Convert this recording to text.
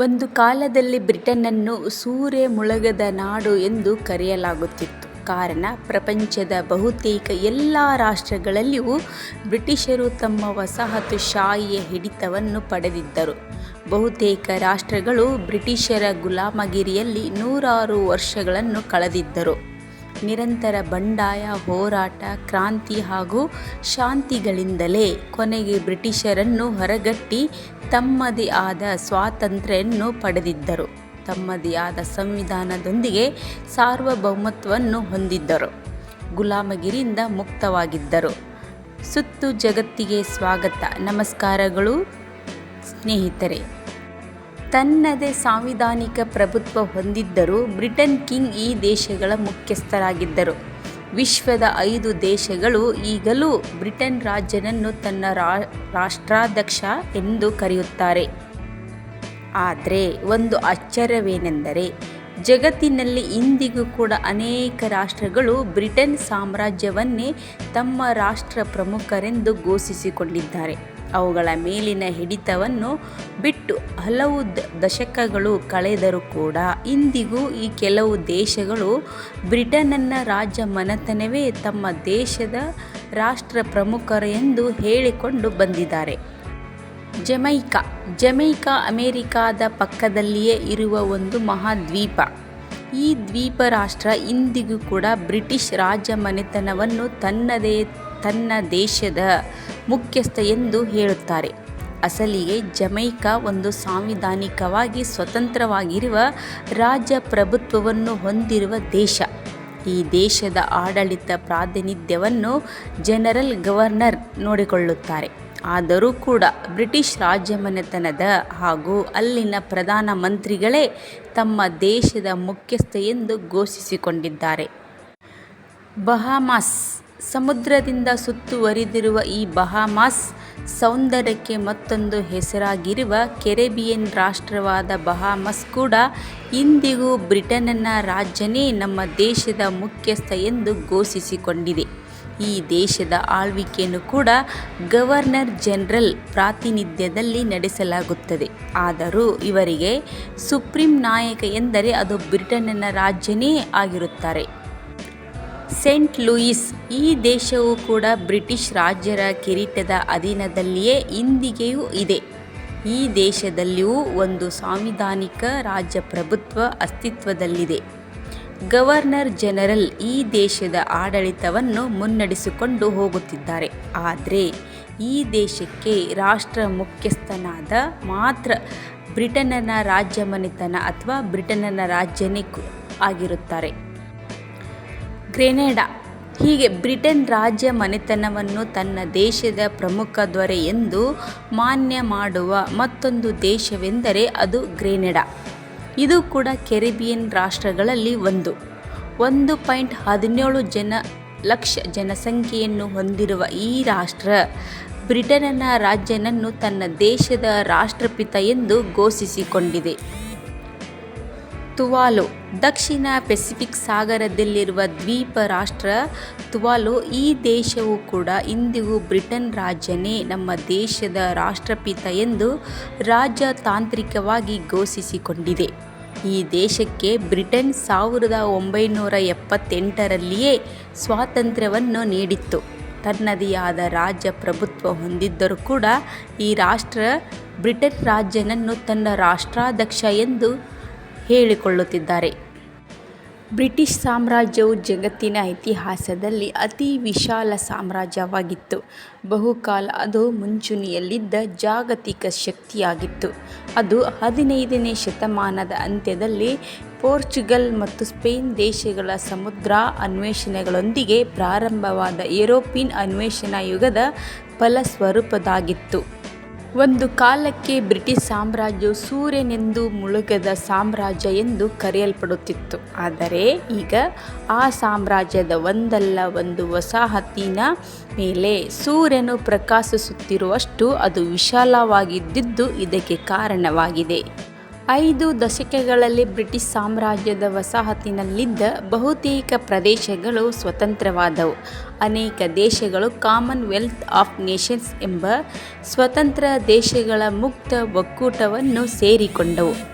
ಒಂದು ಕಾಲದಲ್ಲಿ ಬ್ರಿಟನ್ನನ್ನು ಸೂರೆ ಮುಳುಗದ ನಾಡು ಎಂದು ಕರೆಯಲಾಗುತ್ತಿತ್ತು. ಕಾರಣ, ಪ್ರಪಂಚದ ಬಹುತೇಕ ಎಲ್ಲ ರಾಷ್ಟ್ರಗಳಲ್ಲಿಯೂ ಬ್ರಿಟಿಷರು ತಮ್ಮ ವಸಾಹತುಶಾಹಿಯ ಹಿಡಿತವನ್ನು ಪಡೆದಿದ್ದರು. ಬಹುತೇಕ ರಾಷ್ಟ್ರಗಳು ಬ್ರಿಟಿಷರ ಗುಲಾಮಗಿರಿಯಲ್ಲಿ ನೂರಾರು ವರ್ಷಗಳನ್ನು ಕಳೆದಿದ್ದರು. ನಿರಂತರ ಬಂಡಾಯ, ಹೋರಾಟ, ಕ್ರಾಂತಿ ಹಾಗೂ ಶಾಂತಿಗಳಿಂದಲೇ ಕೊನೆಗೆ ಬ್ರಿಟಿಷರನ್ನು ಹೊರಗಟ್ಟಿ ತಮ್ಮದೇ ಆದ ಸ್ವಾತಂತ್ರ್ಯವನ್ನು ಪಡೆದಿದ್ದರು. ತಮ್ಮದೇ ಆದ ಸಂವಿಧಾನದೊಂದಿಗೆ ಸಾರ್ವಭೌಮತ್ವವನ್ನು ಹೊಂದಿದ್ದರು. ಗುಲಾಮಗಿರಿಯಿಂದ ಮುಕ್ತವಾಗಿದ್ದರು. ಸುತ್ತು ಜಗತ್ತಿಗೆ ಸ್ವಾಗತ ನಮಸ್ಕಾರಗಳು ಸ್ನೇಹಿತರೆ. ತನ್ನದೇ ಸಾಂವಿಧಾನಿಕ ಪ್ರಭುತ್ವ ಹೊಂದಿದ್ದರೂ ಬ್ರಿಟನ್ ಕಿಂಗ್ ಈ ದೇಶಗಳ ಮುಖ್ಯಸ್ಥರಾಗಿದ್ದರು. ವಿಶ್ವದ ಐದು ದೇಶಗಳು ಈಗಲೂ ಬ್ರಿಟನ್ ರಾಜ್ಯನನ್ನು ತನ್ನ ರಾಷ್ಟ್ರಾಧ್ಯಕ್ಷ ಎಂದು ಕರೆಯುತ್ತಾರೆ. ಆದರೆ ಒಂದು ಆಶ್ಚರ್ಯವೇನೆಂದರೆ, ಜಗತ್ತಿನಲ್ಲಿ ಇಂದಿಗೂ ಕೂಡ ಅನೇಕ ರಾಷ್ಟ್ರಗಳು ಬ್ರಿಟನ್ ಸಾಮ್ರಾಜ್ಯವನ್ನೇ ತಮ್ಮ ರಾಷ್ಟ್ರ ಪ್ರಮುಖರೆಂದು ಘೋಷಿಸಿಕೊಂಡಿದ್ದಾರೆ. ಅವುಗಳ ಮೇಲಿನ ಹಿಡಿತವನ್ನು ಬಿಟ್ಟು ಹಲವು ದಶಕಗಳು ಕಳೆದರೂ ಕೂಡ ಇಂದಿಗೂ ಈ ಕೆಲವು ದೇಶಗಳು ಬ್ರಿಟನ್ನನ್ನು ರಾಜ್ಯ ಮನೆತನವೇ ತಮ್ಮ ದೇಶದ ರಾಷ್ಟ್ರ ಪ್ರಮುಖರು ಎಂದು ಹೇಳಿಕೊಂಡು ಬಂದಿದ್ದಾರೆ. ಜಮೈಕಾ ಜಮೈಕಾ ಅಮೆರಿಕಾದ ಪಕ್ಕದಲ್ಲಿಯೇ ಇರುವ ಒಂದು ಮಹಾದ್ವೀಪ. ಈ ದ್ವೀಪ ರಾಷ್ಟ್ರ ಇಂದಿಗೂ ಕೂಡ ಬ್ರಿಟಿಷ್ ರಾಜಮನೆತನವನ್ನು ತನ್ನ ದೇಶದ ಮುಖ್ಯಸ್ಥ ಎಂದು ಹೇಳುತ್ತಾರೆ. ಅಸಲಿಗೆ ಜಮೈಕಾ ಒಂದು ಸಾಂವಿಧಾನಿಕವಾಗಿ ಸ್ವತಂತ್ರವಾಗಿರುವ ರಾಜಪ್ರಭುತ್ವವನ್ನು ಹೊಂದಿರುವ ದೇಶ. ಈ ದೇಶದ ಆಡಳಿತ ಪ್ರಾತಿನಿಧ್ಯವನ್ನು ಜನರಲ್ ಗವರ್ನರ್ ನೋಡಿಕೊಳ್ಳುತ್ತಾರೆ. ಆದರೂ ಕೂಡ ಬ್ರಿಟಿಷ್ ರಾಜಮನೆತನದ ಹಾಗೂ ಅಲ್ಲಿನ ಪ್ರಧಾನ ಮಂತ್ರಿಗಳೇ ತಮ್ಮ ದೇಶದ ಮುಖ್ಯಸ್ಥ ಎಂದು ಘೋಷಿಸಿಕೊಂಡಿದ್ದಾರೆ. ಬಹಾಮಾಸ್ ಸಮುದ್ರದಿಂದ ಸುತ್ತುವರಿದಿರುವ ಈ ಬಹಾಮಾಸ್ ಸೌಂದರ್ಯಕ್ಕೆ ಮತ್ತೊಂದು ಹೆಸರಾಗಿರುವ ಕೆರೆಬಿಯನ್ ರಾಷ್ಟ್ರವಾದ ಬಹಾಮಾಸ್ ಕೂಡ ಇಂದಿಗೂ ಬ್ರಿಟನ್ನ ರಾಜ್ಯನೇ ನಮ್ಮ ದೇಶದ ಮುಖ್ಯಸ್ಥ ಎಂದು ಘೋಷಿಸಿಕೊಂಡಿದೆ. ಈ ದೇಶದ ಆಳ್ವಿಕೆಯನ್ನು ಕೂಡ ಗವರ್ನರ್ ಜನರಲ್ ಪ್ರಾತಿನಿಧ್ಯದಲ್ಲಿ ನಡೆಸಲಾಗುತ್ತದೆ. ಆದರೂ ಇವರಿಗೆ ಸುಪ್ರೀಂ ನಾಯಕ ಎಂದರೆ ಅದು ಬ್ರಿಟನ್ನ ರಾಜ್ಯನೇ ಆಗಿರುತ್ತಾರೆ. ಸೇಂಟ್ ಲೂಯಿಸ್, ಈ ದೇಶವು ಕೂಡ ಬ್ರಿಟಿಷ್ ರಾಜ್ಯರ ಕಿರೀಟದ ಅಧೀನದಲ್ಲಿಯೇ ಇಂದಿಗೆಯೂ ಇದೆ. ಈ ದೇಶದಲ್ಲಿಯೂ ಒಂದು ಸಾಂವಿಧಾನಿಕ ರಾಜಪ್ರಭುತ್ವ ಅಸ್ತಿತ್ವದಲ್ಲಿದೆ. ಗವರ್ನರ್ ಜನರಲ್ ಈ ದೇಶದ ಆಡಳಿತವನ್ನು ಮುನ್ನಡೆಸಿಕೊಂಡು ಹೋಗುತ್ತಿದ್ದಾರೆ. ಆದರೆ ಈ ದೇಶಕ್ಕೆ ರಾಷ್ಟ್ರ ಮುಖ್ಯಸ್ಥನಾದ ಮಾತ್ರ ಬ್ರಿಟನ್ನ ರಾಜ್ಯ ಮನೆತನ ಅಥವಾ ಬ್ರಿಟನ್ನ ರಾಜ್ಯನೇ ಆಗಿರುತ್ತಾರೆ. ಗ್ರೆನಡಾ ಹೀಗೆ ಬ್ರಿಟನ್ ರಾಜ್ಯ ಮನೆತನವನ್ನು ತನ್ನ ದೇಶದ ಪ್ರಮುಖ ದೊರೆ ಎಂದು ಮಾನ್ಯ ಮಾಡುವ ಮತ್ತೊಂದು ದೇಶವೆಂದರೆ ಅದು ಗ್ರೆನೆಡಾ ಇದು ಕೂಡ ಕೆರಿಬಿಯನ್ ರಾಷ್ಟ್ರಗಳಲ್ಲಿ ಒಂದು. ಒಂದು ಪಾಯಿಂಟ್ ಹದಿನೇಳು ಜನ, ಲಕ್ಷ ಜನಸಂಖ್ಯೆಯನ್ನು ಹೊಂದಿರುವ ಈ ರಾಷ್ಟ್ರ ಬ್ರಿಟನ್ನ ರಾಜ್ಯನನ್ನು ತನ್ನ ದೇಶದ ರಾಷ್ಟ್ರಪಿತ ಎಂದು ಘೋಷಿಸಿಕೊಂಡಿದೆ. ತುವಾಲು, ದಕ್ಷಿಣ ಪೆಸಿಫಿಕ್ ಸಾಗರದಲ್ಲಿರುವ ದ್ವೀಪ ರಾಷ್ಟ್ರ ತುವಾಲು. ಈ ದೇಶವು ಕೂಡ ಇಂದಿಗೂ ಬ್ರಿಟನ್ ರಾಜ್ಯನೇ ನಮ್ಮ ದೇಶದ ರಾಷ್ಟ್ರಪಿತ ಎಂದು ರಾಜತಾಂತ್ರಿಕವಾಗಿ ಘೋಷಿಸಿಕೊಂಡಿದೆ. ಈ ದೇಶಕ್ಕೆ ಬ್ರಿಟನ್ ಸಾವಿರದ ಒಂಬೈನೂರ ಎಪ್ಪತ್ತೆಂಟರಲ್ಲಿಯೇ ಸ್ವಾತಂತ್ರ್ಯವನ್ನು ನೀಡಿತ್ತು. ತನ್ನದೇ ಆದ ರಾಜಪ್ರಭುತ್ವ ಹೊಂದಿದ್ದರೂ ಕೂಡ ಈ ರಾಷ್ಟ್ರ ಬ್ರಿಟನ್ ರಾಜ್ಯನನ್ನು ತನ್ನ ರಾಷ್ಟ್ರಾಧ್ಯಕ್ಷ ಎಂದು ಹೇಳಿಕೊಳ್ಳುತ್ತಿದ್ದಾರೆ. ಬ್ರಿಟಿಷ್ ಸಾಮ್ರಾಜ್ಯವು ಜಗತ್ತಿನ ಇತಿಹಾಸದಲ್ಲಿ ಅತಿ ವಿಶಾಲ ಸಾಮ್ರಾಜ್ಯವಾಗಿತ್ತು. ಬಹುಕಾಲ ಅದು ಮುಂಚೂಣಿಯಲ್ಲಿದ್ದ ಜಾಗತಿಕ ಶಕ್ತಿಯಾಗಿತ್ತು. ಅದು ಹದಿನೈದನೇ ಶತಮಾನದ ಅಂತ್ಯದಲ್ಲಿ ಪೋರ್ಚುಗಲ್ ಮತ್ತು ಸ್ಪೇನ್ ದೇಶಗಳ ಸಮುದ್ರ ಅನ್ವೇಷಣೆಗಳೊಂದಿಗೆ ಪ್ರಾರಂಭವಾದ ಯುರೋಪಿಯನ್ ಅನ್ವೇಷಣಾ ಯುಗದ ಫಲಸ್ವರೂಪದ್ದಾಗಿತ್ತು. ಒಂದು ಕಾಲಕ್ಕೆ ಬ್ರಿಟಿಷ್ ಸಾಮ್ರಾಜ್ಯವು ಸೂರ್ಯನೆಂದು ಮುಳುಗದ ಸಾಮ್ರಾಜ್ಯ ಎಂದು ಕರೆಯಲ್ಪಡುತ್ತಿತ್ತು. ಆದರೆ ಈಗ ಆ ಸಾಮ್ರಾಜ್ಯದ ಒಂದಲ್ಲ, ಒಂದು ವಸಾಹತಿನ ಮೇಲೆ ಸೂರ್ಯನು ಪ್ರಕಾಶಿಸುತ್ತಿರುವಷ್ಟು ಅದು ವಿಶಾಲವಾಗಿದ್ದಿದ್ದು ಇದಕ್ಕೆ ಕಾರಣವಾಗಿದೆ. ಐದು ದಶಕಗಳಲ್ಲಿ ಬ್ರಿಟಿಷ್ ಸಾಮ್ರಾಜ್ಯದ ವಸಾಹತಿನಲ್ಲಿದ್ದ ಬಹುತೇಕ ಪ್ರದೇಶಗಳು ಸ್ವತಂತ್ರವಾದವು. ಅನೇಕ ದೇಶಗಳು ಕಾಮನ್ವೆಲ್ತ್ ಆಫ್ ನೇಷನ್ಸ್ ಎಂಬ ಸ್ವತಂತ್ರ ದೇಶಗಳ ಮುಕ್ತ ಒಕ್ಕೂಟವನ್ನು ಸೇರಿಕೊಂಡವು.